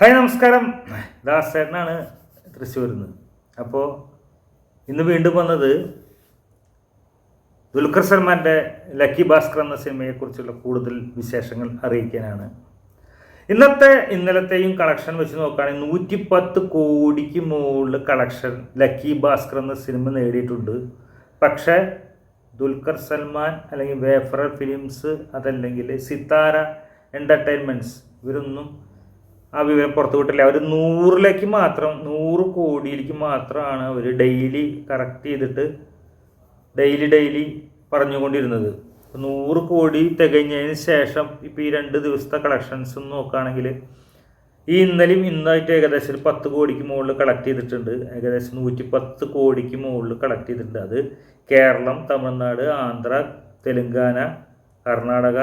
Hi നമസ്കാരം. ദാസേട്ടനാണ് തൃശ്ശൂരിൽ നിന്ന്. അപ്പോൾ ഇന്ന് വീണ്ടും വന്നത് ദുൽഖർ സൽമാന്റെ ലക്കി ഭാസ്കർ എന്ന സിനിമയെക്കുറിച്ചുള്ള കൂടുതൽ വിശേഷങ്ങൾ അറിയിക്കാനാണ്. ഇന്നത്തെ ഇന്നലത്തെയും കളക്ഷൻ വെച്ച് നോക്കുകയാണെങ്കിൽ നൂറ്റി പത്ത് കോടിക്ക് മുകളിൽ കളക്ഷൻ ലക്കി ഭാസ്കർ എന്ന സിനിമ നേടിയിട്ടുണ്ട്. പക്ഷേ ദുൽഖർ സൽമാൻ അല്ലെങ്കിൽ വേഫറൽ ഫിലിംസ് അതല്ലെങ്കിൽ സിത്താര എന്റർടൈൻമെന്റ്സ് ഇവരൊന്നും ആ വിവരം പുറത്തു വിട്ടില്ല അവർ നൂറിലേക്ക് മാത്രം നൂറ് കോടിയിലേക്ക് മാത്രമാണ് അവർ ഡെയിലി കറക്റ്റ് ചെയ്തിട്ട് ഡെയിലി ഡെയിലി പറഞ്ഞുകൊണ്ടിരുന്നത്. നൂറ് കോടി തികഞ്ഞതിന് ശേഷം ഇപ്പോൾ ഈ രണ്ട് ദിവസത്തെ കളക്ഷൻസ് നോക്കുകയാണെങ്കിൽ ഈ ഇന്നലെയും ഇന്നായിട്ട് ഏകദേശം ഒരു പത്ത് കോടിക്ക് മുകളിൽ കളക്ട് ചെയ്തിട്ടുണ്ട്. ഏകദേശം നൂറ്റി പത്ത് കോടിക്ക് മുകളിൽ കളക്ട് ചെയ്തിട്ടുണ്ട്. അത് കേരളം തമിഴ്നാട് ആന്ധ്ര തെലുങ്കാന കർണാടക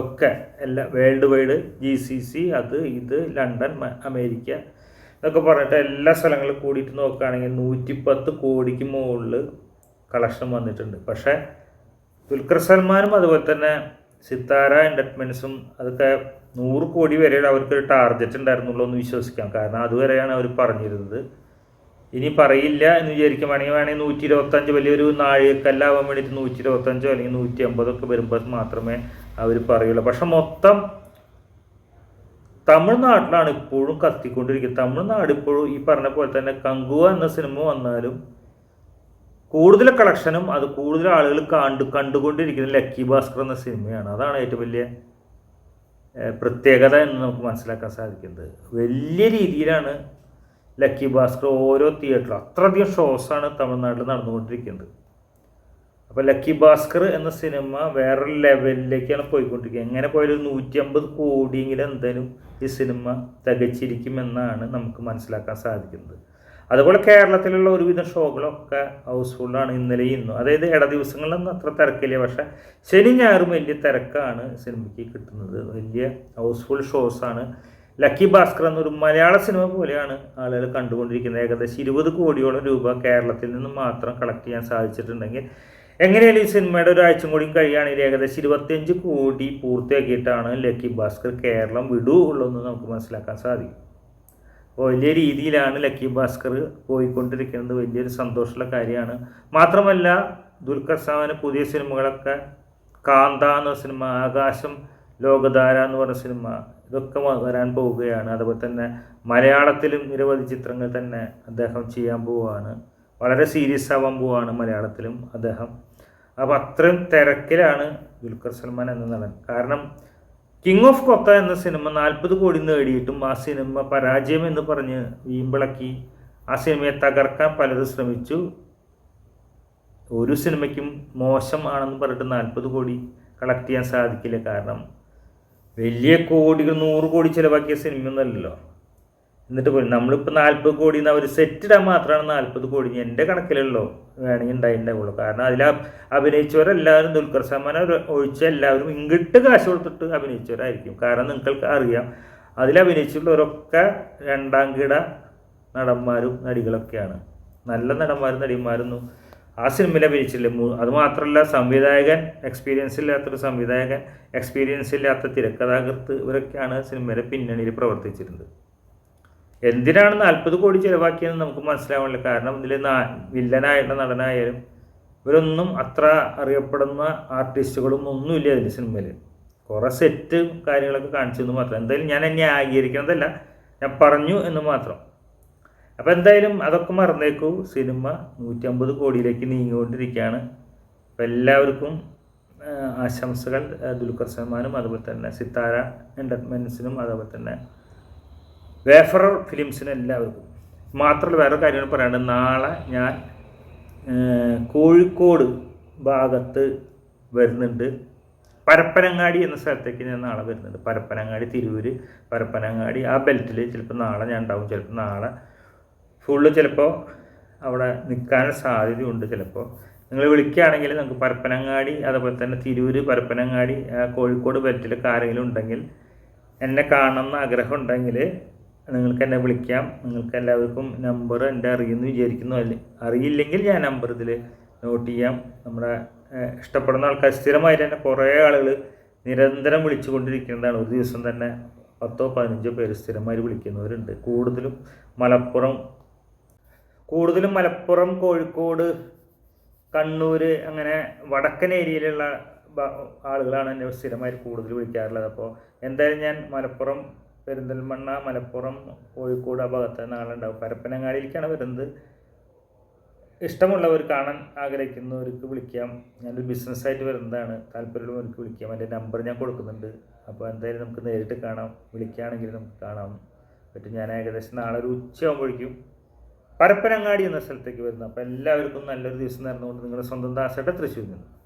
ഒക്കെ. എല്ലാ world wide G C C അത് ഇത് ലണ്ടൻ അമേരിക്ക ഇതൊക്കെ പറഞ്ഞിട്ട് എല്ലാ സ്ഥലങ്ങളും കൂടിയിട്ട് നോക്കുകയാണെങ്കിൽ നൂറ്റിപ്പത്ത് കോടിക്ക് മുകളിൽ കളക്ഷൻ വന്നിട്ടുണ്ട്. പക്ഷേ ദുൽഖർ സൽമാനും അതുപോലെ തന്നെ സിത്താര എന്റർടൈൻമെന്റ്സും അതൊക്കെ നൂറ് കോടി വരെ അവർക്കൊരു ടാർഗറ്റ് ഉണ്ടായിരുന്നുള്ളൂ എന്ന് വിശ്വസിക്കാം. കാരണം അതുവരെയാണ് അവർ പറഞ്ഞിരുന്നത്. ഇനി പറയില്ല എന്ന് വിചാരിക്കുവാണെങ്കിൽ വേണമെങ്കിൽ നൂറ്റി ഇരുപത്തഞ്ച് വലിയൊരു നാഴികക്കല്ലാവാൻ വേണ്ടിയിട്ട് നൂറ്റി ഇരുപത്തഞ്ചോ അല്ലെങ്കിൽ നൂറ്റി അമ്പതൊക്കെ വരുമ്പോൾ മാത്രമേ അവർ പറയുള്ളൂ പക്ഷെ മൊത്തം തമിഴ്നാട്ടിലാണ് ഇപ്പോഴും കത്തിക്കൊണ്ടിരിക്കുന്നത്. തമിഴ്നാട് ഇപ്പോഴും ഈ പറഞ്ഞ പോലെ തന്നെ കങ്കുവ എന്ന സിനിമ വന്നാലും കൂടുതൽ കളക്ഷനും അത് കൂടുതൽ ആളുകൾ കണ്ടു കണ്ടുകൊണ്ടിരിക്കുന്ന ലക്കി ഭാസ്കർ എന്ന സിനിമയാണ്. അതാണ് ഏറ്റവും വലിയ പ്രത്യേകത എന്ന് നമുക്ക് മനസ്സിലാക്കാൻ സാധിക്കുന്നത്. വലിയ രീതിയിലാണ് ലക്കി ഭാസ്കർ ഓരോ തിയേറ്ററിലും അത്രയധികം ഷോസാണ് തമിഴ്നാട്ടിൽ നടന്നുകൊണ്ടിരിക്കുന്നത്. അപ്പോൾ ലക്കി ഭാസ്കർ എന്ന സിനിമ വേറൊരു ലെവലിലേക്കാണ് പോയിക്കൊണ്ടിരിക്കുക എങ്ങനെ പോയാലും നൂറ്റി അമ്പത് കോടിയെങ്കിലും എന്തായാലും ഈ സിനിമ തികച്ചിരിക്കുമെന്നാണ് നമുക്ക് മനസ്സിലാക്കാൻ സാധിക്കുന്നത്. അതുപോലെ കേരളത്തിലുള്ള ഒരുവിധം ഷോകളൊക്കെ ഹൗസ്ഫുള്ളാണ് ഇന്നലെ ഇന്നും. അതായത് ഇട ദിവസങ്ങളിലൊന്നും അത്ര തിരക്കില്ല. പക്ഷേ ശനി ഞായറും വലിയ തിരക്കാണ് സിനിമയ്ക്ക് കിട്ടുന്നത്. വലിയ ഹൗസ്ഫുൾ ഷോസാണ് ലക്കി ഭാസ്കർ എന്നൊരു മലയാള സിനിമ പോലെയാണ് ആളുകൾ കണ്ടുകൊണ്ടിരിക്കുന്നത്. ഏകദേശം ഇരുപത് കോടിയോളം രൂപ കേരളത്തിൽ നിന്ന് മാത്രം കളക്ട് ചെയ്യാൻ സാധിച്ചിട്ടുണ്ടെങ്കിൽ എങ്ങനെയാലും ഈ സിനിമയുടെ ഒരാഴ്ച കൂടി കഴിയുകയാണെങ്കിൽ ഏകദേശം ഇരുപത്തിയഞ്ച് കോടി പൂർത്തിയാക്കിയിട്ടാണ് ലക്കി ഭാസ്കർ കേരളം വിടൂ ഉള്ളതെന്ന് നമുക്ക് മനസ്സിലാക്കാൻ സാധിക്കും. അപ്പോൾ വലിയ രീതിയിലാണ് ലക്കി ഭാസ്കർ പോയിക്കൊണ്ടിരിക്കുന്നത്. വലിയൊരു സന്തോഷമുള്ള കാര്യമാണ്. മാത്രമല്ല ദുൽഖർ സൽമാന് പുതിയ സിനിമകളൊക്കെ കാന്ത എന്ന സിനിമ ആകാശം ലോകധാര എന്ന് പറഞ്ഞ സിനിമ ഇതൊക്കെ വരാൻ പോവുകയാണ്. അതുപോലെ തന്നെ മലയാളത്തിലും നിരവധി ചിത്രങ്ങൾ തന്നെ അദ്ദേഹം ചെയ്യാൻ പോവുകയാണ്. വളരെ സീരിയസ് ആവാൻ പോവാണ് മലയാളത്തിലും അദ്ദേഹം. അപ്പോൾ അത്രയും തിരക്കിലാണ് ദുൽഖർ സൽമാൻ എന്ന നടൻ. കാരണം കിങ് ഓഫ് കൊത്ത എന്ന സിനിമ നാൽപ്പത് കോടി നേടിയിട്ടും ആ സിനിമ പരാജയം എന്ന് പറഞ്ഞ് വീമ്പിളക്കി ആ സിനിമയെ തകർക്കാൻ പലരും ശ്രമിച്ചു. ഒരു സിനിമയ്ക്കും മോശം ആണെന്ന് പറഞ്ഞിട്ട് നാൽപ്പത് കോടി കളക്ട് ചെയ്യാൻ സാധിക്കില്ല. കാരണം വലിയ കോടികൾ നൂറ് കോടി ചിലവാക്കിയ സിനിമയൊന്നുമല്ലല്ലോ എന്നിട്ട് പോയി. നമ്മളിപ്പോൾ നാൽപ്പത് കോടി അവർ സെറ്റ് ഇടാൻ മാത്രമാണ് നാൽപ്പത് കോടി. എന്റെ കണക്കിലല്ലോ വേണമെങ്കിൽ ഉണ്ടായിട്ടുണ്ടാവുള്ളൂ കാരണം അതിൽ അഭിനയിച്ചവരെല്ലാവരും ദുൽഖർ സൽമാൻ ഒരു- ഒഴിച്ച എല്ലാവരും ഇങ്ങോട്ട് കാശ് കൊടുത്തിട്ട് അഭിനയിച്ചവരായിരിക്കും. കാരണം നിങ്ങൾക്ക് അറിയാം അതിൽ അഭിനയിച്ചിട്ടുള്ളവരൊക്കെ രണ്ടാം കിട നടന്മാരും നടികളൊക്കെയാണ്. നല്ല നടന്മാരും നടിമാരും ആ സിനിമയിൽ അതുമാത്രമല്ല അത് മാത്രമല്ല സംവിധായകൻ എക്സ്പീരിയൻസ് ഇല്ലാത്തൊരു സംവിധായകൻ എക്സ്പീരിയൻസ് ഇല്ലാത്ത തിരക്കഥാകൃത്ത് ഇവരൊക്കെയാണ് സിനിമയുടെ പിന്നണിയിൽ പ്രവർത്തിച്ചിരുന്നത്. എന്തിനാണ് നാൽപ്പത് കോടി ചിലവാക്കിയെന്ന് നമുക്ക് മനസ്സിലാവുന്നില്ല കാരണം ഇതിൽ വില്ലനായിട്ടുള്ള നടനായാലും ഇവരൊന്നും അത്ര അറിയപ്പെടുന്ന ആർട്ടിസ്റ്റുകളും ഒന്നുമില്ല അതിൽ സിനിമയിൽ കുറേ സെറ്റ് കാര്യങ്ങളൊക്കെ കാണിച്ചെന്ന് മാത്രം. എന്തായാലും ഞാൻ എന്നെ ന്യായീകരിക്കുന്നതല്ല ഞാൻ പറഞ്ഞു എന്ന് മാത്രം. അപ്പോൾ എന്തായാലും അതൊക്കെ മറന്നേക്കൂ. സിനിമ നൂറ്റമ്പത് കോടിയിലേക്ക് നീങ്ങിക്കൊണ്ടിരിക്കുകയാണ്. അപ്പോൾ എല്ലാവർക്കും ആശംസകൾ. ദുൽഖർ സൽമാനും അതുപോലെ തന്നെ സിത്താര എന്റർടൈൻമെന്റ്സിനും അതുപോലെ തന്നെ വേഫറർ ഫിലിംസിന് എല്ലാവർക്കും. മാത്രമല്ല വേറെ കാര്യങ്ങൾ പറയാനുണ്ട്. നാളെ ഞാൻ കോഴിക്കോട് ഭാഗത്ത് വരുന്നുണ്ട്. പരപ്പനങ്ങാടി എന്ന സ്ഥലത്തേക്ക് ഞാൻ നാളെ വരുന്നുണ്ട്. പരപ്പനങ്ങാടി തിരൂര് പരപ്പനങ്ങാടി ആ ബെൽറ്റിൽ ചിലപ്പോൾ നാളെ ഞാൻ ഉണ്ടാവും. ചിലപ്പോൾ നാളെ ഫുള്ള് ചിലപ്പോൾ അവിടെ നിൽക്കാൻ സാധ്യതയുണ്ട് ചിലപ്പോൾ നിങ്ങൾ വിളിക്കുകയാണെങ്കിൽ നമുക്ക് പരപ്പനങ്ങാടി അതുപോലെ തന്നെ തിരൂര് പരപ്പനങ്ങാടി കോഴിക്കോട് ബെൽറ്റിലൊക്കെ ആരെങ്കിലും ഉണ്ടെങ്കിൽ എന്നെ കാണണം ആഗ്രഹം ഉണ്ടെങ്കിൽ നിങ്ങൾക്ക് എന്നെ വിളിക്കാം. നിങ്ങൾക്ക് എല്ലാവർക്കും നമ്പർ എന്റെ അറിയുമെന്ന് വിചാരിക്കുന്നു. അല്ല? അറിയില്ലെങ്കിൽ ഞാൻ നമ്പർ ഇതിൽ നോട്ട് ചെയ്യാം. നമ്മുടെ ഇഷ്ടപ്പെടുന്ന ആൾക്കാർ സ്ഥിരമായിട്ട് തന്നെ കുറേ ആളുകൾ നിരന്തരം വിളിച്ചുകൊണ്ടിരിക്കുന്നതാണ്. ഒരു ദിവസം തന്നെ പത്തോ പതിനഞ്ചോ പേര് സ്ഥിരമായി വിളിക്കുന്നവരുണ്ട്. കൂടുതലും മലപ്പുറം കൂടുതലും മലപ്പുറം കോഴിക്കോട് കണ്ണൂർ അങ്ങനെ വടക്കൻ ഏരിയയിലുള്ള ആളുകളാണ് എന്നെ സ്ഥിരമായി കൂടുതൽ വിളിക്കാറുള്ളത്. അപ്പോൾ എന്തായാലും ഞാൻ മലപ്പുറം പെരിന്തൽമണ്ണ മലപ്പുറം കോഴിക്കോട് ആ ഭാഗത്ത് നാളുണ്ടാവും. പരപ്പനങ്ങാടിയിലേക്കാണ് വരുന്നത്. ഇഷ്ടമുള്ളവർ കാണാൻ ആഗ്രഹിക്കുന്നവർക്ക് വിളിക്കാം. ഞാനൊരു ബിസിനസ്സായിട്ട് വരുന്നതാണ്. താല്പര്യമുള്ളവർക്ക് വിളിക്കാം. എന്റെ നമ്പർ ഞാൻ കൊടുക്കുന്നുണ്ട്. അപ്പോൾ എന്തായാലും നമുക്ക് നേരിട്ട് കാണാം. വിളിക്കുകയാണെങ്കിൽ നമുക്ക് കാണാം. പറ്റും ഞാൻ ഏകദേശം നാളെ ഒരു ഉച്ചയാകുമ്പോഴേക്കും പരപ്പനങ്ങാടി എന്ന സ്ഥലത്തേക്ക് വരുന്നത് അപ്പോൾ എല്ലാവർക്കും നല്ലൊരു ദിവസം നേർന്നുകൊണ്ട് നിങ്ങളുടെ സ്വന്തം ദാസയുടെ തൃശ്ശൂരിൽ നിന്ന്.